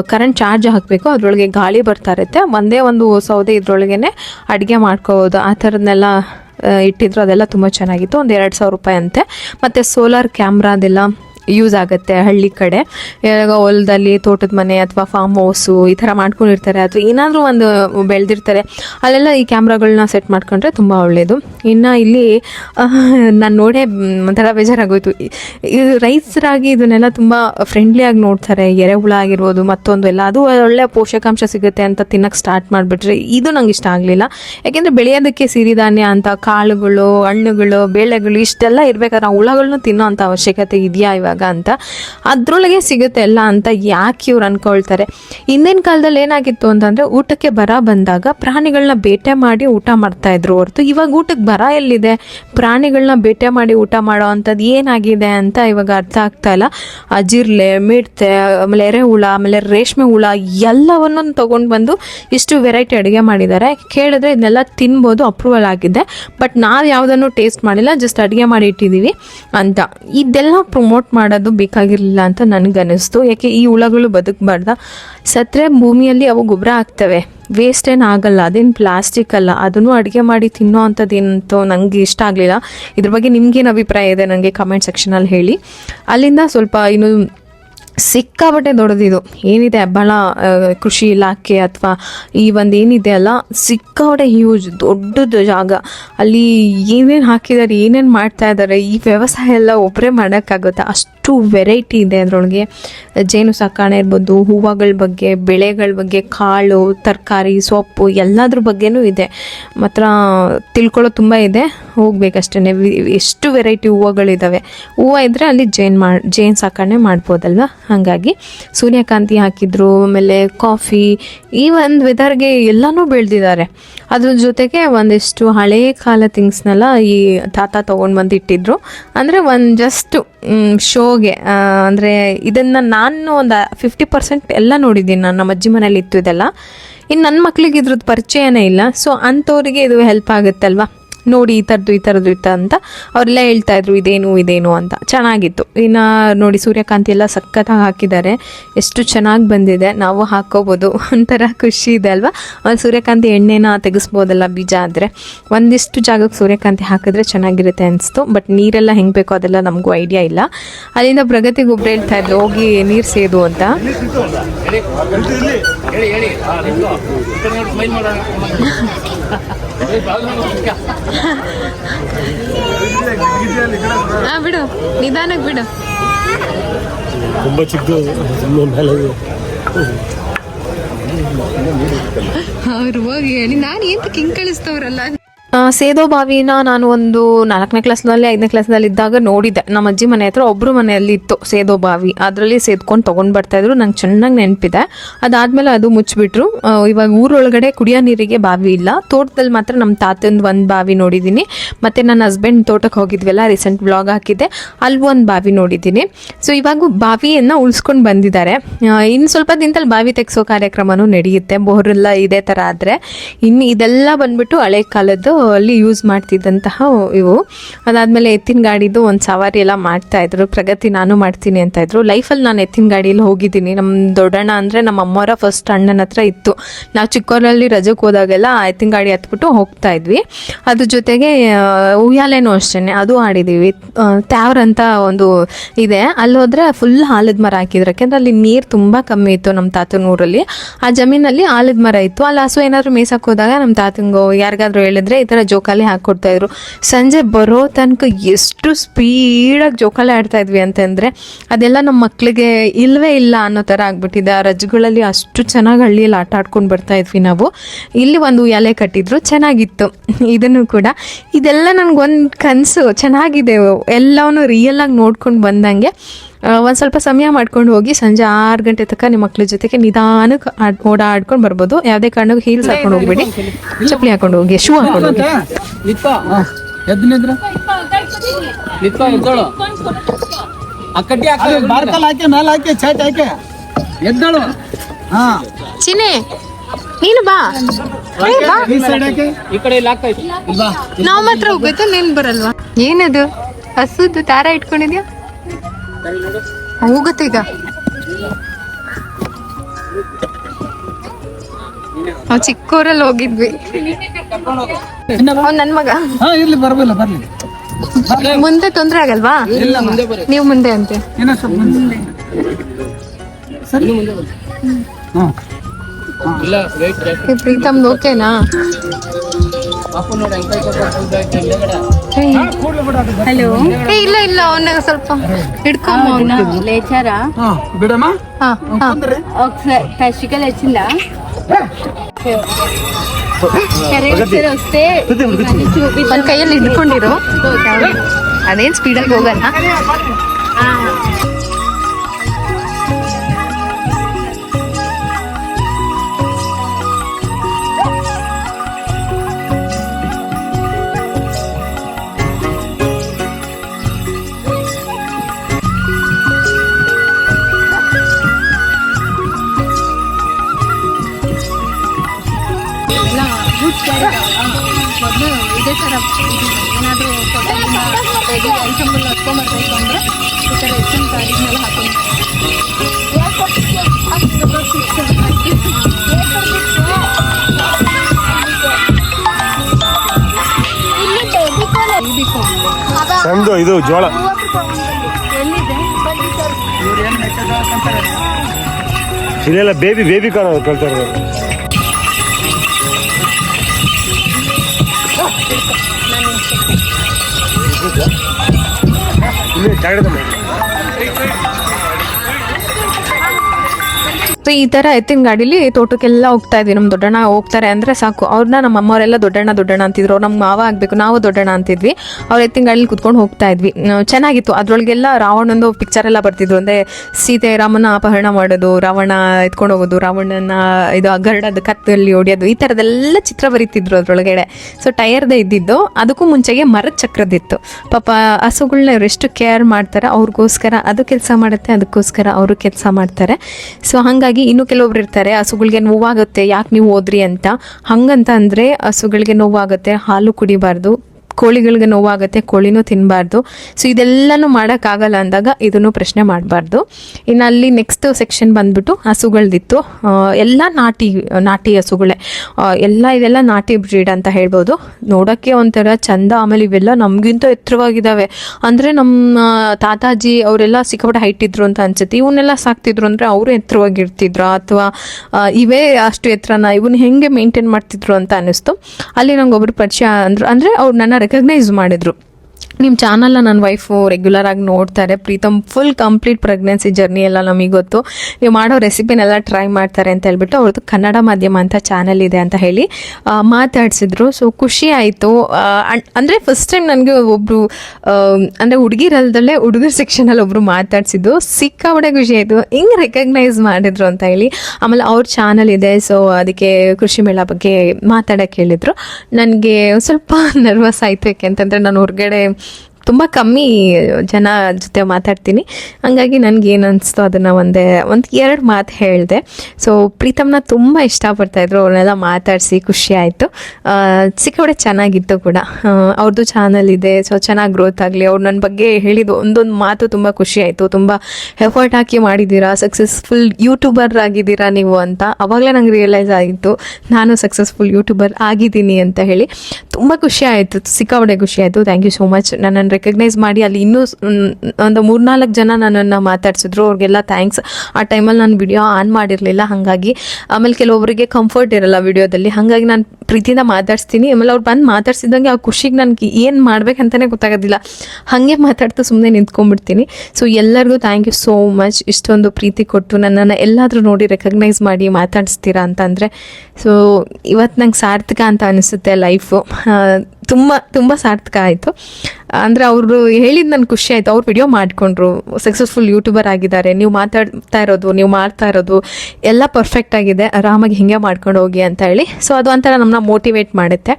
ಕರೆಂಟ್ ಚಾರ್ಜ್ ಹಾಕಬೇಕು ಅದರೊಳಗೆ ಗಾಳಿ ಬರ್ತಾ ಇರುತ್ತೆ. ಒಂದೇ ಒಂದು ಸೌದೆ ಇದರೊಳಗೇ ಅಡುಗೆ ಮಾಡ್ಕೋಬೋದು. ಆ ಥರದ್ನೆಲ್ಲ ಆ, ಇಟ್ಟಿದ್ರು ಅದೆಲ್ಲ ತುಂಬ ಚೆನ್ನಾಗಿತ್ತು. ಒಂದು ಎರಡು ಸಾವಿರ ರೂಪಾಯಿ ಅಂತೆ. ಮತ್ತು ಸೋಲಾರ್ ಕ್ಯಾಮ್ರಾ ಅದೆಲ್ಲ ಯೂಸ್ ಆಗುತ್ತೆ ಹಳ್ಳಿ ಕಡೆ. ಯಾವಾಗ ಹೊಲದಲ್ಲಿ ತೋಟದ ಮನೆ ಅಥವಾ ಫಾರ್ಮ್ ಹೌಸು ಈ ಥರ ಮಾಡ್ಕೊಂಡಿರ್ತಾರೆ. ಅಥವಾ ಏನಾದರೂ ಒಂದು ಬೆಳೆದಿರ್ತಾರೆ. ಅಲ್ಲೆಲ್ಲ ಈ ಕ್ಯಾಮ್ರಾಗಳನ್ನ ಸೆಟ್ ಮಾಡ್ಕೊಂಡ್ರೆ ತುಂಬ ಒಳ್ಳೆಯದು ಇನ್ನು ಇಲ್ಲಿ ನಾನು ನೋಡೇ ಒಂಥರ ಬೇಜಾರಾಗೋಯ್ತು. ಇದು ರೈತರಾಗಿ ಇದನ್ನೆಲ್ಲ ತುಂಬ ಫ್ರೆಂಡ್ಲಿಯಾಗಿ ನೋಡ್ತಾರೆ. ಎರೆಹುಳ ಆಗಿರ್ಬೋದು, ಮತ್ತೊಂದು ಎಲ್ಲ. ಅದು ಒಳ್ಳೆಯ ಪೋಷಕಾಂಶ ಸಿಗುತ್ತೆ ಅಂತ ತಿನ್ನಕ್ಕೆ ಸ್ಟಾರ್ಟ್ ಮಾಡಿಬಿಟ್ರೆ ಇದು ನಂಗೆ ಇಷ್ಟ ಆಗಲಿಲ್ಲ. ಯಾಕೆಂದರೆ ಬೆಳೆಯೋದಕ್ಕೆ ಸಿರಿಧಾನ್ಯ ಅಂತ, ಕಾಳುಗಳು, ಹಣ್ಣುಗಳು, ಬೇಳೆಗಳು ಇಷ್ಟೆಲ್ಲ ಇರಬೇಕಾದ್ರೆ ಆ ಹುಳಗಳನ್ನೂ ತಿನ್ನೋ ಅಂಥ ಅವಶ್ಯಕತೆ ಇದೆಯಾ ಇವಾಗ? ಜಾಗ ಅಂತ ಅದ್ರೊಳಗೆ ಸಿಗುತ್ತೆ ಎಲ್ಲ ಅಂತ ಯಾಕೆ ಇವ್ರು ಅನ್ಕೊಳ್ತಾರೆ. ಹಿಂದಿನ ಕಾಲದಲ್ಲಿ ಏನಾಗಿತ್ತು ಅಂತಂದ್ರೆ ಊಟಕ್ಕೆ ಬರ ಬಂದಾಗ ಪ್ರಾಣಿಗಳನ್ನ ಬೇಟೆ ಮಾಡಿ ಊಟ ಮಾಡ್ತಾ ಇದ್ರು ಹೊರತು ಇವಾಗ ಊಟಕ್ಕೆ ಬರ ಎಲ್ಲಿದೆ? ಪ್ರಾಣಿಗಳನ್ನ ಬೇಟೆ ಮಾಡಿ ಊಟ ಮಾಡೋ ಅಂಥದ್ದು ಏನಾಗಿದೆ ಅಂತ ಇವಾಗ ಅರ್ಥ ಆಗ್ತಾ ಇಲ್ಲ. ಅಜಿರ್ಲೆ, ಮಿಡ್ತೆ, ಆಮೇಲೆ ಎರೆಹುಳ ಆಮೇಲೆ ರೇಷ್ಮೆ ಹುಳ ಎಲ್ಲವನ್ನು ತಗೊಂಡು ಬಂದು ಇಷ್ಟು ವೆರೈಟಿ ಅಡುಗೆ ಮಾಡಿದ್ದಾರೆ. ಕೇಳಿದ್ರೆ ಇದನ್ನೆಲ್ಲ ತಿನ್ಬೋದು, ಅಪ್ರೂವಲ್ ಆಗಿದೆ. ಬಟ್ ನಾವು ಯಾವುದನ್ನು ಟೇಸ್ಟ್ ಮಾಡಿಲ್ಲ, ಜಸ್ಟ್ ಅಡುಗೆ ಮಾಡಿ ಇಟ್ಟಿದ್ದೀವಿ ಅಂತ. ಇದೆಲ್ಲ ಪ್ರಮೋಟ್ ಮಾಡೋದು ಬೇಕಾಗಿರಲಿಲ್ಲ ಅಂತ ನನಗನ್ನಿಸ್ತು. ಯಾಕೆ ಈ ಹುಳಗಳು ಬದುಕಬಾರ್ದ? ಸತ್ರೆ ಭೂಮಿಯಲ್ಲಿ ಅವು ಗೊಬ್ಬರ ಆಗ್ತವೆ. ವೇಸ್ಟ್ ಏನು ಆಗಲ್ಲ, ಅದೇನು ಪ್ಲಾಸ್ಟಿಕ್ ಅಲ್ಲ, ಅದನ್ನು ಅಡುಗೆ ಮಾಡಿ ತಿನ್ನೋ ಅಂಥದ್ದು ಏನಂತೂ ನನಗೆ ಇಷ್ಟ ಆಗಲಿಲ್ಲ. ಇದ್ರ ಬಗ್ಗೆ ನಿಮ್ಗೇನು ಅಭಿಪ್ರಾಯ ಇದೆ ನನಗೆ ಕಮೆಂಟ್ ಸೆಕ್ಷನಲ್ಲಿ ಹೇಳಿ. ಅಲ್ಲಿಂದ ಸ್ವಲ್ಪ ಇನ್ನು ಸಿಕ್ಕಾಬಟ್ಟೆ ದೊಡ್ಡದಿದು ಏನಿದೆ? ಹೆಬ್ಬಾಳ ಕೃಷಿ ಇಲಾಖೆ ಅಥವಾ ಈ ಒಂದು ಏನಿದೆ ಅಲ್ಲ ಸಿಕ್ಕಾಬಟ್ಟೆ ಹ್ಯೂಜ್ ದೊಡ್ಡದು ಜಾಗ. ಅಲ್ಲಿ ಏನೇನು ಹಾಕಿದ್ದಾರೆ ಏನೇನು ಮಾಡ್ತಾ ಇದ್ದಾರೆ ಈ ವ್ಯವಸಾಯ ಎಲ್ಲ ಒಬ್ಬರೇ ಮಾಡೋಕ್ಕಾಗುತ್ತೆ? ಅಷ್ಟು ವೆರೈಟಿ ಇದೆ ಅದರೊಳಗೆ. ಜೇನು ಸಾಕಾಣೆ ಇರ್ಬೋದು, ಹೂವುಗಳ ಬಗ್ಗೆ, ಬೆಳೆಗಳ ಬಗ್ಗೆ, ಕಾಳು, ತರಕಾರಿ, ಸೊಪ್ಪು ಎಲ್ಲದ್ರ ಬಗ್ಗೆನೂ ಇದೆ. ಮಾತ್ರ ತಿಳ್ಕೊಳ್ಳೋ ತುಂಬ ಇದೆ. ಹೋಗ್ಬೇಕಷ್ಟೇ ಎಷ್ಟು ವೆರೈಟಿ ಹೂವುಗಳಿದ್ದಾವೆ ಹೂವು ಇದ್ದರೆ ಅಲ್ಲಿ ಜೇನ್ ಮಾ, ಜೇನು ಸಾಕಣೆ ಮಾಡ್ಬೋದಲ್ವ? ಹಾಗಾಗಿ ಸೂರ್ಯಕಾಂತಿ ಹಾಕಿದ್ರು, ಆಮೇಲೆ ಕಾಫಿ, ಈ ಒಂದು ವೆದರ್ಗೆ ಎಲ್ಲನೂ ಬೆಳೆದಿದ್ದಾರೆ ಅದ್ರ ಜೊತೆಗೆ ಒಂದಿಷ್ಟು ಹಳೆಯ ಕಾಲ ಥಿಂಗ್ಸ್ನೆಲ್ಲ ಈ ತಾತ ತೊಗೊಂಡು ಬಂದು ಇಟ್ಟಿದ್ರು. ಅಂದರೆ ಒಂದು ಜಸ್ಟ್ ಶೋಗೆ ಅಂದರೆ ಇದನ್ನು ನಾನು ಒಂದು ಫಿಫ್ಟಿ ಪರ್ಸೆಂಟ್ ಎಲ್ಲ ನೋಡಿದ್ದೀನಿ ನಾನು. ನಮ್ಮ ಅಜ್ಜಿ ಮನೇಲಿ ಇತ್ತು ಇದೆಲ್ಲ. ಇನ್ನು ನನ್ನ ಮಕ್ಳಿಗೆ ಇದ್ರದ್ದು ಪರಿಚಯನೇ ಇಲ್ಲ. ಸೊ ಅಂಥವ್ರಿಗೆ ಇದು ಹೆಲ್ಪ್ ಆಗುತ್ತಲ್ವಾ? ನೋಡಿ ಈ ಥರದ್ದು ಈ ಥರದ್ದು ಇತ್ತ ಅಂತ ಅವರೆಲ್ಲ ಹೇಳ್ತಾ ಇದ್ರು ಇದೇನು ಇದೇನು ಅಂತ. ಚೆನ್ನಾಗಿತ್ತು. ಇನ್ನು ನೋಡಿ ಸೂರ್ಯಕಾಂತಿ ಎಲ್ಲ ಸಖತ್ತಾಗಿ ಹಾಕಿದ್ದಾರೆ. ಎಷ್ಟು ಚೆನ್ನಾಗಿ ಬಂದಿದೆ. ನಾವು ಹಾಕೋಬೋದು ಒಂಥರ ಖುಷಿ ಇದೆ ಅಲ್ವಾ? ಒಂದು ಸೂರ್ಯಕಾಂತಿ ಎಣ್ಣೆನ ತೆಗೆಸ್ಬೋದಲ್ಲ ಬೀಜ ಆದರೆ? ಒಂದಿಷ್ಟು ಜಾಗಕ್ಕೆ ಸೂರ್ಯಕಾಂತಿ ಹಾಕಿದ್ರೆ ಚೆನ್ನಾಗಿರುತ್ತೆ ಅನಿಸ್ತು. ಬಟ್ ನೀರೆಲ್ಲ ಹೆಂಗೆ ಬೇಕೋ ಅದೆಲ್ಲ ನಮಗೂ ಐಡಿಯಾ ಇಲ್ಲ. ಅಲ್ಲಿಂದ ಪ್ರಗತಿಗೆ ಗೊಬ್ಬರ ಹೇಳ್ತಾ ಇದ್ರು ಹೋಗಿ ನೀರು ಸೇದು ಅಂತ. ಹಾಂ ಬಿಡು. ನಿಧಾನಕ್ಕೆ ಬಿಡು. ತುಂಬ ಚಿಕ್ಕದು ಮೇಲೆ. ಅವ್ರು ಹೋಗಿ ಹೇಳಿ ನಾನು ಎಂತ ಕಿಂಗ್ ಕಳಿಸ್ತವ್ರಲ್ಲ? ಸೇದೋ ಬಾವಿನ ನಾನು ಒಂದು ನಾಲ್ಕನೇ ಕ್ಲಾಸ್ನಲ್ಲಿ ಐದನೇ ಕ್ಲಾಸ್ನಲ್ಲಿ ಇದ್ದಾಗ ನೋಡಿದ್ದೆ ನಮ್ಮ ಅಜ್ಜಿ ಮನೆ ಹತ್ರ ಒಬ್ಬರು ಮನೆಯಲ್ಲಿ ಇತ್ತು ಸೇದೋ ಬಾವಿ. ಅದರಲ್ಲಿ ಸೇದ್ಕೊಂಡು ತೊಗೊಂಡು ಬರ್ತಾ ಇದ್ರು. ನಂಗೆ ಚೆನ್ನಾಗಿ ನೆನಪಿದೆ. ಅದಾದ್ಮೇಲೆ ಅದು ಮುಚ್ಚಿಬಿಟ್ರು. ಇವಾಗ ಊರೊಳಗಡೆ ಕುಡಿಯೋ ನೀರಿಗೆ ಬಾವಿ ಇಲ್ಲ. ತೋಟದಲ್ಲಿ ಮಾತ್ರ ನಮ್ಮ ತಾತಂದು ಒಂದು ಬಾವಿ ನೋಡಿದ್ದೀನಿ ಮತ್ತು ನನ್ನ ಹಸ್ಬೆಂಡ್ ತೋಟಕ್ಕೆ ಹೋಗಿದ್ವಲ್ಲ ರೀಸೆಂಟ್ ಬ್ಲಾಗ್ ಹಾಕಿದ್ದೆ. ಅಲ್ಲಿ ಒಂದು ಬಾವಿ ನೋಡಿದ್ದೀನಿ ಸೊ ಇವಾಗ ಬಾವಿಯನ್ನು ಉಳಿಸ್ಕೊಂಡು ಬಂದಿದ್ದಾರೆ. ಇನ್ನು ಸ್ವಲ್ಪ ದಿನದಲ್ಲಿ ಬಾವಿ ತೆಗೆಸೋ ಕಾರ್ಯಕ್ರಮನೂ ನಡೆಯುತ್ತೆ. ಬೋರೆಲ್ಲ ಇದೇ ಥರ ಆದರೆ. ಇನ್ನು ಇದೆಲ್ಲ ಬಂದ್ಬಿಟ್ಟು ಹಳೆ ಕಾಲದ್ದು ಅಲ್ಲಿ ಯೂಸ್ ಮಾಡ್ತಿದ್ದಂತಹ ಇವು. ಅದಾದಮೇಲೆ ಎತ್ತಿನ ಗಾಡಿದು ಒಂದು ಸವಾರಿ ಎಲ್ಲ ಮಾಡ್ತಾ ಇದ್ರು. ಪ್ರಗತಿ ನಾನು ಮಾಡ್ತೀನಿ ಅಂತ ಇದ್ರು. ಲೈಫಲ್ಲಿ ನಾನು ಎತ್ತಿನ ಗಾಡಿಯಲ್ಲಿ ಹೋಗಿದ್ದೀನಿ. ನಮ್ಮ ದೊಡ್ಡಣ್ಣ ಅಂದರೆ ನಮ್ಮ ಅಮ್ಮವರ ಫಸ್ಟ್ ಅಣ್ಣನ ಹತ್ರ ಇತ್ತು. ನಾವು ಚಿಕ್ಕವರಲ್ಲಿ ರಜಕ್ಕೆ ಹೋದಾಗೆಲ್ಲ ಎತ್ತಿನ ಗಾಡಿ ಹತ್ಬಿಟ್ಟು ಹೋಗ್ತಾ ಇದ್ವಿ. ಅದ್ರ ಜೊತೆಗೆ ಉಯ್ಯಾಲೆನೂ ಅಷ್ಟೇ ಅದು ಆಡಿದ್ದೀವಿ ತ್ಯಾವ್ರ ಅಂತ ಒಂದು ಇದೆ. ಅಲ್ಲಿ ಹೋದ್ರೆ ಫುಲ್ ಆಲದ ಮರ ಹಾಕಿದ್ರು. ಯಾಕೆಂದ್ರೆ ಅಲ್ಲಿ ನೀರು ತುಂಬ ಕಮ್ಮಿ ಇತ್ತು ನಮ್ಮ ತಾತನ ಊರಲ್ಲಿ. ಆ ಜಮೀನಲ್ಲಿ ಆಲದ ಮರ ಇತ್ತು. ಅಲ್ಲಿ ಹಸು ಏನಾದರೂ ಮೇಸಕ್ಕೆ ಹೋದಾಗ ನಮ್ಮ ತಾತಂಗೋ, ಯಾರಿಗಾದ್ರೂ ಹೇಳಿದ್ರೆ ಥರ ಜೋಕಾಲಿ ಹಾಕ್ಕೊಡ್ತಾ ಇದ್ರು. ಸಂಜೆ ಬರೋ ತನಕ ಎಷ್ಟು ಸ್ಪೀಡಾಗಿ ಜೋಕಾಲಿ ಆಡ್ತಾ ಇದ್ವಿ ಅಂತಂದರೆ ಅದೆಲ್ಲ ನಮ್ಮ ಮಕ್ಕಳಿಗೆ ಇಲ್ಲವೇ ಇಲ್ಲ ಅನ್ನೋ ಥರ ಆಗ್ಬಿಟ್ಟಿದೆ. ಆ ರಜ್ಗಳಲ್ಲಿ ಅಷ್ಟು ಚೆನ್ನಾಗಿ ಹಳ್ಳಿಯಲ್ಲಿ ಆಟ ಆಡ್ಕೊಂಡು ಬರ್ತಾ ಇದ್ವಿ ನಾವು. ಇಲ್ಲಿ ಒಂದು ಎಲೆ ಕಟ್ಟಿದ್ರು, ಚೆನ್ನಾಗಿತ್ತು. ಇದನ್ನು ಕೂಡ. ಇದೆಲ್ಲ ನನಗೊಂದು ಕನಸು, ಚೆನ್ನಾಗಿದೆ. ಎಲ್ಲವನ್ನು ರಿಯಲ್ ಆಗಿ ನೋಡ್ಕೊಂಡು ಬಂದಂಗೆ. ಒಂದು ಸ್ವಲ್ಪ ಸಮಯ ಮಾಡ್ಕೊಂಡು ಹೋಗಿ ಸಂಜೆ ಆರು ಗಂಟೆ ತನಕ ನಿಮ್ಮ ಮಕ್ಳ ಜೊತೆಗೆ ನಿಧಾನಕ್ಕೆ ಆಡ್ ಓಡಾಡ್ಕೊಂಡು ಬರ್ಬೋದು. ಯಾವುದೇ ಕಾರಣಕ್ಕೂ ಹೀಲ್ಸ್ ಹಾಕೊಂಡು ಹೋಗ್ಬೇಡಿ. ಚಪ್ಪಲಿ ಹಾಕೊಂಡು ಹೋಗಿ ಶೂ ಹಾಕೊಂಡು ಹೋಗಿ. ನಿತ್ಕೋ ಎದ್ದು ನಿದ್ರ? ನಿತ್ಕೋ ಆ ಕಡ್ಡಿ ಹಾಕಿ. ಬಾರ್ಕಲ್ ಹಾಕಿ ಮೇಲೆ ಹಾಕಿ ಚಾಟ್ ಹಾಕಿ. ಎದ್ದೋಳು. ಹಾ. ಚಿನಿ ನೀನು ಬಾ. ನಾವು ಮಾತ್ರ ಹೋಗ್ಬೇಕು ನೀನ್ ಬರಲ್ವಾ? ಏನದು? ಹಸುದು ದಾರ ಇಟ್ಕೊಂಡಿದ್ಯಾ? ಹೋಗುತ್ತೆ ಈಗ. ನಾವು ಚಿಕ್ಕೂರಲ್ಲಿ ಹೋಗಿದ್ವಿ. ನನ್ ನನ್ನ ಮಗ ಇರ್ಲಿ ಬರ್ಬಲ್ಲ ಬರ್ಲಿ. ಮುಂದೆ ತೊಂದ್ರೆ ಆಗಲ್ವಾ? ನೀವು ಮುಂದೆ ಅಂತೆ. ಪ್ರೀತಮ್ ಓಕೆನಾ ಹಲೋ ಏ ಇಲ್ಲ ಇಲ್ಲ ಅವನ ಸ್ವಲ್ಪ ಹಿಡ್ಕೊಂಬ ಅವನ లేచారా ಹಾ ಬಿಡಮ್ಮ ಹಾ ಹಾ ఒకసారి టెస్టికల్ వచ్చిందా సరే ఒకసారి వస్తే ఇవన్నీ చూపిద్దాం ಒಂದ್ ಕೈಯಲ್ಲಿ ಹಿಡ್ಕೊಂಡಿರು ಅದೇನ್ ಸ್ಪೀಡಲ್ಲಿ ಹೋಗಲ್ಲ ಥರ ಏನಾದರೂ ಐಟಮ್ಗಳು ಅಂದರೆ ಈ ಥರ ಮೇಲೆ ಹಾಕೊಂಡು ನಮ್ದು ಇದು ಜೋಳ. ಇಲ್ಲೆಲ್ಲ ಬೇಬಿ ಬೇಬಿ ಕಾರ್ ಕೇಳ್ತಾ ಇಲ್ಲಿ ಜಾಗ್ರತೆ ಸೊ ಈ ಥರ ಎತ್ತಿನ ಗಾಡಿಲಿ ತೋಟಕ್ಕೆಲ್ಲ ಹೋಗ್ತಾ ಇದ್ವಿ. ನಮ್ಮ ದೊಡ್ಡಣ್ಣ ಹೋಗ್ತಾರೆ ಅಂದರೆ ಸಾಕು. ಅವ್ರನ್ನ ನಮ್ಮ ಅಮ್ಮವರೆಲ್ಲ ದೊಡ್ಡಣ್ಣ ದೊಡ್ಡಣ್ಣ ಅಂತಿದ್ರು. ನಮ್ಮ ಮಾವ ಆಗಬೇಕು, ನಾವು ದೊಡ್ಡಣ್ಣ ಅಂತಿದ್ವಿ. ಅವ್ರ ಎತ್ತಿನ ಗಾಡಿಲಿ ಕುತ್ಕೊಂಡು ಹೋಗ್ತಾ ಇದ್ವಿ. ಚೆನ್ನಾಗಿತ್ತು. ಅದ್ರೊಳಗೆಲ್ಲ ರಾವಣಂದು ಪಿಕ್ಚರ್ ಎಲ್ಲ ಬರ್ತಿದ್ರು ಅಂದರೆ ಸೀತೆ ರಾಮನ ಅಪಹರಣ ಮಾಡೋದು, ರಾವಣ ಎತ್ಕೊಂಡು ಹೋಗೋದು, ರಾವಣನ ಇದು ಅಗರ್ಡದ ಕತ್ತಲ್ಲಿ ಹೊಡಿಯೋದು ಈ ಥರದೆಲ್ಲ ಚಿತ್ರ ಬರೀತಿದ್ರು ಅದ್ರೊಳಗಡೆ. ಸೊ ಟಯರ್ದೇ ಇದ್ದಿದ್ದು. ಅದಕ್ಕೂ ಮುಂಚೆಗೆ ಮರದ ಚಕ್ರದಿತ್ತು ಪಾಪ ಹಸುಗಳನ್ನ ಇವ್ರು ಎಷ್ಟು ಕೇರ್ ಮಾಡ್ತಾರೆ, ಅವ್ರಿಗೋಸ್ಕರ ಅದು ಕೆಲಸ ಮಾಡುತ್ತೆ, ಅದಕ್ಕೋಸ್ಕರ ಅವರು ಕೆಲಸ ಮಾಡ್ತಾರೆ. ಸೊ ಹಾಗಾಗಿ ಇನ್ನು ಕೆಲವೊಬ್ರು ಇರ್ತಾರೆ, ಹಸುಗಳಿಗೆ ನೋವಾಗುತ್ತೆ, ಯಾಕೆ ನೀವು ಹೋದ್ರಿ ಅಂತ. ಹಂಗಂತ ಅಂದರೆ ಹಸುಗಳಿಗೆ ನೋವಾಗುತ್ತೆ, ಹಾಲು ಕುಡಿಬಾರ್ದು. ಕೋಳಿಗಳಿಗೆ ನೋವಾಗುತ್ತೆ, ಕೋಳಿನೂ ತಿನ್ನಬಾರ್ದು ಸೊ ಇದೆಲ್ಲನೂ ಮಾಡೋಕ್ಕಾಗಲ್ಲ ಅಂದಾಗ ಇದನ್ನು ಪ್ರಶ್ನೆ ಮಾಡಬಾರ್ದು. ಇನ್ನು ಅಲ್ಲಿ ನೆಕ್ಸ್ಟ್ ಸೆಕ್ಷನ್ ಬಂದ್ಬಿಟ್ಟು ಹಸುಗಳದಿತ್ತು. ಎಲ್ಲ ನಾಟಿ ನಾಟಿ ಹಸುಗಳೇ. ಎಲ್ಲ ಇದೆಲ್ಲ ನಾಟಿ ಬ್ರೀಡ್ ಅಂತ ಹೇಳ್ಬೋದು. ನೋಡೋಕ್ಕೆ ಒಂಥರ ಚಂದ, ಆಮೇಲೆ ಇವೆಲ್ಲ ನಮಗಿಂತ ಎತ್ತರವಾಗಿದ್ದಾವೆ. ಅಂದರೆ ನಮ್ಮ ತಾತಾಜಿ ಅವರೆಲ್ಲ ಸಿಕ್ಕಾಪಟ್ಟೆ ಹೈಟ್ ಇದ್ರು ಅಂತ ಅನ್ಸುತ್ತೆ. ಇವನ್ನೆಲ್ಲ ಸಾಕ್ತಿದ್ರು ಅಂದರೆ ಅವರು ಎತ್ತರವಾಗಿರ್ತಿದ್ರು, ಅಥವಾ ಇವೇ ಅಷ್ಟು ಎತ್ತರನ ಇವನ್ನ ಹೆಂಗೆ ಮೇಂಟೈನ್ ಮಾಡ್ತಿದ್ರು ಅಂತ ಅನ್ನಿಸ್ತು. ಅಲ್ಲಿ ನಂಗೆ ಒಬ್ರು ಪರಿಚಯ ಅಂದ್ರೆ. ಅಂದರೆ ಅವ್ರು ನನ್ನ ರೆಕಗ್ನೈಸ್ ಮಾಡಿದ್ರು. ನಿಮ್ಮ ಚಾನಲ್ನ ನನ್ನ ವೈಫು ರೆಗ್ಯುಲರ್ ಆಗಿ ನೋಡ್ತಾರೆ. Preetam full complete pregnancy journey ಎಲ್ಲ ನಮಗೆ ಗೊತ್ತು. ನೀವು ಮಾಡೋ ರೆಸಿಪಿನೆಲ್ಲ ಟ್ರೈ ಮಾಡ್ತಾರೆ ಅಂತ ಹೇಳ್ಬಿಟ್ಟು ಅವ್ರದ್ದು ಕನ್ನಡ ಮಾಧ್ಯಮ ಅಂತ ಚಾನಲ್ ಇದೆ ಅಂತ ಹೇಳಿ ಮಾತಾಡಿಸಿದ್ರು. ಸೊ ಖುಷಿ ಆಯಿತು. ಅಂದರೆ ಫಸ್ಟ್ ಟೈಮ್ ನನಗೆ ಒಬ್ಬರು ಅಂದರೆ ಹುಡುಗಿರಲ್ದಲ್ಲೇ ಹುಡುಗರ ಸೆಕ್ಷನಲ್ಲಿ ಒಬ್ಬರು ಮಾತಾಡಿಸಿದ್ದು. ಸಿಕ್ಕಾಪಟ್ಟೆ ಖುಷಿ ಆಯಿತು ಹಿಂಗೆ ರೆಕಗ್ನೈಸ್ ಮಾಡಿದ್ರು ಅಂತ ಹೇಳಿ, ಆಮೇಲೆ ಅವ್ರ ಚಾನಲ್ ಇದೆ. ಸೊ ಅದಕ್ಕೆ ಕೃಷಿ ಮೇಳ ಬಗ್ಗೆ ಮಾತಾಡೋಕ್ಕೆ ಹೇಳಿದರು. ನನಗೆ ಸ್ವಲ್ಪ ನರ್ವಸ್ ಆಯಿತು. ಯಾಕೆಂತಂದರೆ ನಾನು ಹೊರಗಡೆ ತುಂಬ ಕಮ್ಮಿ ಜನ ಜೊತೆ ಮಾತಾಡ್ತೀನಿ. ಹಂಗಾಗಿ ನನಗೆ ಏನು ಅನಿಸ್ತು ಅದನ್ನು ಒಂದೇ, ಒಂದು ಎರಡು ಮಾತು ಹೇಳಿದೆ. ಸೊ ಪ್ರೀತಮ್ನ ತುಂಬ ಇಷ್ಟಪಡ್ತಾಯಿದ್ರು ಅವ್ರನ್ನೆಲ್ಲ ಮಾತಾಡಿಸಿ ಖುಷಿ ಆಯಿತು. ಸಿಕ್ಕಾಪಟ್ಟೆ ಚೆನ್ನಾಗಿತ್ತು ಕೂಡ. ಅವ್ರದ್ದು ಚಾನಲ್ ಇದೆ ಸೊ ಚೆನ್ನಾಗಿ ಗ್ರೋತ್ ಆಗಲಿ. ಅವ್ರು ನನ್ನ ಬಗ್ಗೆ ಹೇಳಿದ್ದು ಒಂದೊಂದು ಮಾತು ತುಂಬ ಖುಷಿ ಆಯಿತು. ತುಂಬ ಎಫರ್ಟ್ ಹಾಕಿ ಮಾಡಿದ್ದೀರಾ ಸಕ್ಸಸ್ಫುಲ್ ಯೂಟ್ಯೂಬರ್ ಆಗಿದ್ದೀರಾ ನೀವು ಅಂತ. ಅವಾಗಲೇ ನಂಗೆ ರಿಯಲೈಸ್ ಆಗಿತ್ತು ನಾನು ಸಕ್ಸಸ್ಫುಲ್ ಯೂಟ್ಯೂಬರ್ ಆಗಿದ್ದೀನಿ ಅಂತ ಹೇಳಿ. ತುಂಬ ಖುಷಿ ಆಯಿತು ಸಿಕ್ಕಾಪಟ್ಟೆ ಖುಷಿ ಆಯಿತು. ಥ್ಯಾಂಕ್ ಯು ಸೋ ಮಚ್ ನನ್ನನ್ನು ರೆಕಗ್ನೈಸ್ ಮಾಡಿ ಅಲ್ಲಿ ಇನ್ನೂ ಒಂದು ಮೂರ್ನಾಲ್ಕು ಜನ ನನ್ನನ್ನು ಮಾತಾಡ್ಸಿದ್ರು. ಅವ್ರಿಗೆಲ್ಲ ಥ್ಯಾಂಕ್ಸ್ ಆ ಟೈಮಲ್ಲಿ ನಾನು ವಿಡಿಯೋ ಆನ್ ಮಾಡಿರಲಿಲ್ಲ, ಹಾಗಾಗಿ ಆಮೇಲೆ ಕೆಲವೊಬ್ಬರಿಗೆ ಕಂಫರ್ಟ್ ಇರಲ್ಲ ವಿಡಿಯೋದಲ್ಲಿ ಹಾಗಾಗಿ ನಾನು ಪ್ರೀತಿಯಿಂದ ಮಾತಾಡ್ಸ್ತೀನಿ. ಆಮೇಲೆ ಅವ್ರು ಬಂದು ಮಾತಾಡ್ಸಿದಂಗೆ ಆ ಖುಷಿಗೆ ನನಗೆ ಏನು ಮಾಡ್ಬೇಕಂತಲೇ ಗೊತ್ತಾಗೋದಿಲ್ಲ. ಹಾಗೆ ಮಾತಾಡ್ತಾ ಸುಮ್ಮನೆ ನಿಂತ್ಕೊಂಡ್ಬಿಡ್ತೀನಿ. ಸೊ ಎಲ್ಲರಿಗೂ ಥ್ಯಾಂಕ್ ಯು ಸೋ ಮಚ್ ಇಷ್ಟೊಂದು ಪ್ರೀತಿ ಕೊಟ್ಟು ನನ್ನನ್ನು ಎಲ್ಲಾದರೂ ನೋಡಿ ರೆಕಗ್ನೈಸ್ ಮಾಡಿ ಮಾತಾಡಿಸ್ತೀರಾ ಅಂತಂದರೆ. ಸೊ ಇವತ್ತು ನಂಗೆ ಸಾರ್ಥಕ ಅಂತ ಅನಿಸುತ್ತೆ ಲೈಫು ತುಂಬ ತುಂಬ ಸಾರ್ಥಕ ಆಯಿತು. ಅಂದರೆ ಅವರು ಹೇಳಿದ್ದು ನನಗೆ ಖುಷಿ ಆಯಿತು. ಅವ್ರು ವಿಡಿಯೋ ಮಾಡಿಕೊಂಡ್ರು. ಸಕ್ಸಸ್ಫುಲ್ ಯೂಟ್ಯೂಬರ್ ಆಗಿದ್ದಾರೆ. ನೀವು ಮಾತಾಡ್ತಾ ಇರೋದು, ನೀವು ಮಾಡ್ತಾ ಇರೋದು ಎಲ್ಲ ಪರ್ಫೆಕ್ಟ್ ಆಗಿದೆ. ಆರಾಮಾಗಿ ಹಿಂಗೆ ಮಾಡ್ಕೊಂಡು ಹೋಗಿ ಅಂತ ಹೇಳಿ. ಸೊ ಅದು ಒಂಥರ ನಮ್ಮನ್ನ ಮೋಟಿವೇಟ್ ಮಾಡುತ್ತೆ.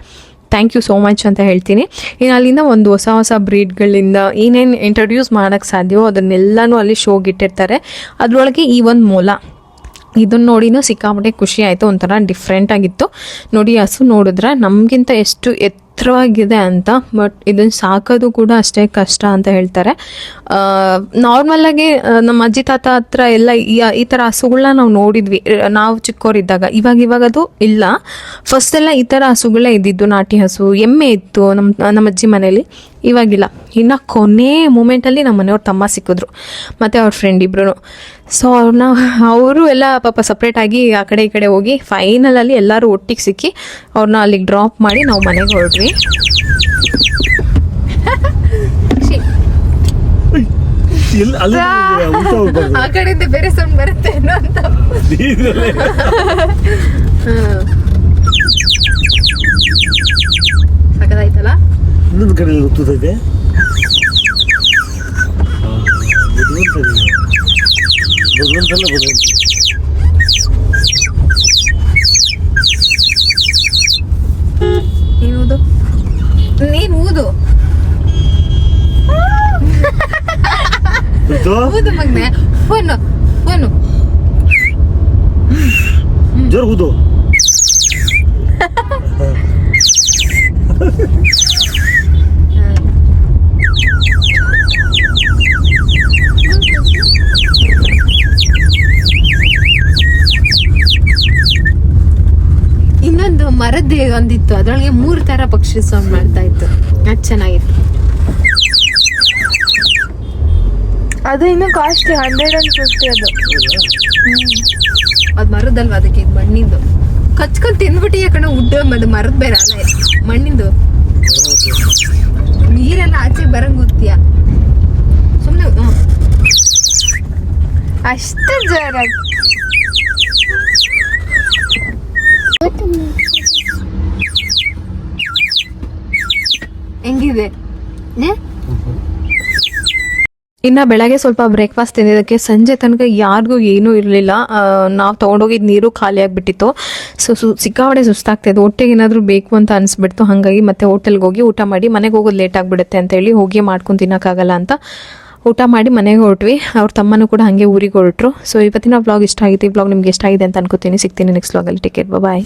ಥ್ಯಾಂಕ್ ಯು ಸೋ ಮಚ್ ಅಂತ ಹೇಳ್ತೀನಿ. ಇನ್ನು ಅಲ್ಲಿಂದ ಒಂದು ಹೊಸ ಹೊಸ ಬ್ರೀಡ್ಗಳಿಂದ ಏನೇನು ಇಂಟ್ರೊಡ್ಯೂಸ್ ಮಾಡೋಕ್ಕೆ ಸಾಧ್ಯವೋ ಅದನ್ನೆಲ್ಲನೂ ಅಲ್ಲಿ ಶೋಗೆ ಇಟ್ಟಿರ್ತಾರೆ ಅದರೊಳಗೆ ಈ ಒಂದು ಮೂಲ. ಇದನ್ನ ನೋಡಿನೂ ಸಿಕ್ಕಾಪಟ್ಟೆ ಖುಷಿ ಆಯಿತು. ಒಂಥರ ಡಿಫ್ರೆಂಟ್ ಆಗಿತ್ತು. ನೋಡಿ ಹಸು ನೋಡಿದ್ರೆ ನಮಗಿಂತ ಎಷ್ಟು ಎತ್ತರವಾಗಿದೆ ಅಂತ, ಬಟ್ ಇದನ್ನು ಸಾಕೋದು ಕೂಡ ಅಷ್ಟೇ ಕಷ್ಟ ಅಂತ ಹೇಳ್ತಾರೆ. ನಾರ್ಮಲಾಗಿ ನಮ್ಮ ಅಜ್ಜಿ ತಾತ ಹತ್ರ ಎಲ್ಲ ಈ ಥರ ಹಸುಗಳನ್ನ ನಾವು ನೋಡಿದ್ವಿ. ನಾವು ಚಿಕ್ಕವರಿದ್ದಾಗ ಇವಾಗ ಇವಾಗ ಅದು ಇಲ್ಲ. ಫಸ್ಟ್ ಎಲ್ಲ ಈ ಥರ ಹಸುಗಳೇ ಇದ್ದಿದ್ದು, ನಾಟಿ ಹಸು, ಎಮ್ಮೆ ಇತ್ತು ನಮ್ಮ ನಮ್ಮ ಅಜ್ಜಿ ಮನೇಲಿ. ಇವಾಗಿಲ್ಲ ಇನ್ನು ಕೊನೆ ಮೂಮೆಂಟಲ್ಲಿ ನಮ್ಮ ಮನೆಯವ್ರ ತಮ್ಮ ಸಿಕ್ಕಿದ್ರು. ಮತ್ತು ಅವ್ರ ಫ್ರೆಂಡ್ ಇಬ್ರು ಸೊ ಅವ್ರನ್ನ ಅವರು ಎಲ್ಲ ಪಾಪ ಸಪ್ರೇಟಾಗಿ ಆ ಕಡೆ ಈ ಕಡೆ ಹೋಗಿ ಫೈನಲಲ್ಲಿ ಎಲ್ಲರೂ ಒಟ್ಟಿಗೆ ಸಿಕ್ಕಿ ಅವ್ರನ್ನ ಅಲ್ಲಿಗೆ ಡ್ರಾಪ್ ಮಾಡಿ ನಾವು ಮನೆಗೆ ಹೊರಡ್ವಿ ಆ. ಕಡೆಯಿಂದ ಬೇರೆ ಸೌಂಡ್ ಬರುತ್ತೆ ಏನೋ ಅಂತ. ಸಾಕದಾಯ್ತಲ್ಲ ಇನ್ನೊಂದು ಕಡೆ ಗೊತ್ತೈತೆ ಬುದ್ಧಿವಂತನಿಗೆ. ಬುದ್ಧಿವಂತಲ್ಲ ಊದು ಮಗ್ನೆ. Phone phone. ಜೋರ್ ಊದು ಇನ್ನೊಂದು ಮರದ್ದು ಒಂದಿತ್ತು. ಅದರೊಳಗೆ ಮೂರು ತರ ಪಕ್ಷಿ ಸೌಂಡ್ ಮಾಡ್ತಾ ಇತ್ತು. ಅದು ಚೆನ್ನಾಗಿತ್ತು. ಅದು ಇನ್ನು ಕಾಸ್ಟ್ಲಿ ಹಂಡ್ರೆಡ್ ಅಂಡ್ ಫಿಫ್ಟಿ ಅದು. ಅದು ಮರದಲ್ವಾ ಅದಕ್ಕೆ ಇದು ಮಣ್ಣಿಂದು? ಕಚ್ಕೊಂಡು ತಿಂದ್ಬಿಟ್ಟು ಯಾಕಂದ್ರೆ ಉಡ್ ಅದು ಮರದ ಬೇರೆ ಅಲ್ಲ ಮಣ್ಣಿಂದು. ನೀರೆಲ್ಲ ಆಚೆ ಬರಂಗ್ ಗೊತ್ತೀಯ ಸುಮ್ಮನೆ ಅಷ್ಟು ಜರ ಹೆಂಗಿದೆ? ಇನ್ನು ಬೆಳಗ್ಗೆ ಸ್ವಲ್ಪ ಬ್ರೇಕ್ಫಾಸ್ಟ್ ತಿಂದಿದ್ದಕ್ಕೆ ಸಂಜೆ ತನಕ ಯಾರಿಗೂ ಏನೂ ಇರಲಿಲ್ಲ. ನಾವು ತೊಗೊಂಡೋಗಿದ್ದು ನೀರು ಖಾಲಿ ಆಗಿಬಿಟ್ಟಿತ್ತು. ಸೊ, ಸು ಸಿಕ್ಕಾಪಡೆ ಸುಸ್ತಾಗ್ತಾಯಿದ್ದು ಹೊಟ್ಟೆಗೆ ಏನಾದರೂ ಬೇಕು ಅಂತ ಅನಿಸ್ಬಿಡ್ತು. ಹಾಗಾಗಿ ಮತ್ತೆ ಹೋಟೆಲ್ಗೆ ಹೋಗಿ ಊಟ ಮಾಡಿ ಮನೆಗೆ ಹೋಗೋದು ಲೇಟ್ ಆಗಿಬಿಡುತ್ತೆ ಅಂತೇಳಿ ಹೋಗಿ ಮಾಡ್ಕೊಂಡು ತಿನ್ನೋಕ್ಕಾಗಲ್ಲ ಅಂತ ಊಟ ಮಾಡಿ ಮನೆಗೆ ಹೊರಟ್ವಿ. ಅವ್ರ ತಮ್ಮನೂ ಕೂಡ ಹಾಗೆ ಊರಿಗೆ ಹೊರಟ್ರು. ಸೊ ಇವತ್ತಿನ ಬ್ಲಾಗ್ ಇಷ್ಟ ಆಗಿದೆ ಈ ಬ್ಲಾಗ್ ನಿಮ್ಗೆ ಇಷ್ಟ ಆಗಿದೆ ಅಂತ ಅನ್ಕೋತೀನಿ. ಸಿಗ್ತೀನಿ ನೆಕ್ಸ್ಟ್ ಬ್ಲಾಗಲ್ಲಿ ಟಿಕೆಟ್ ಬಾಯ್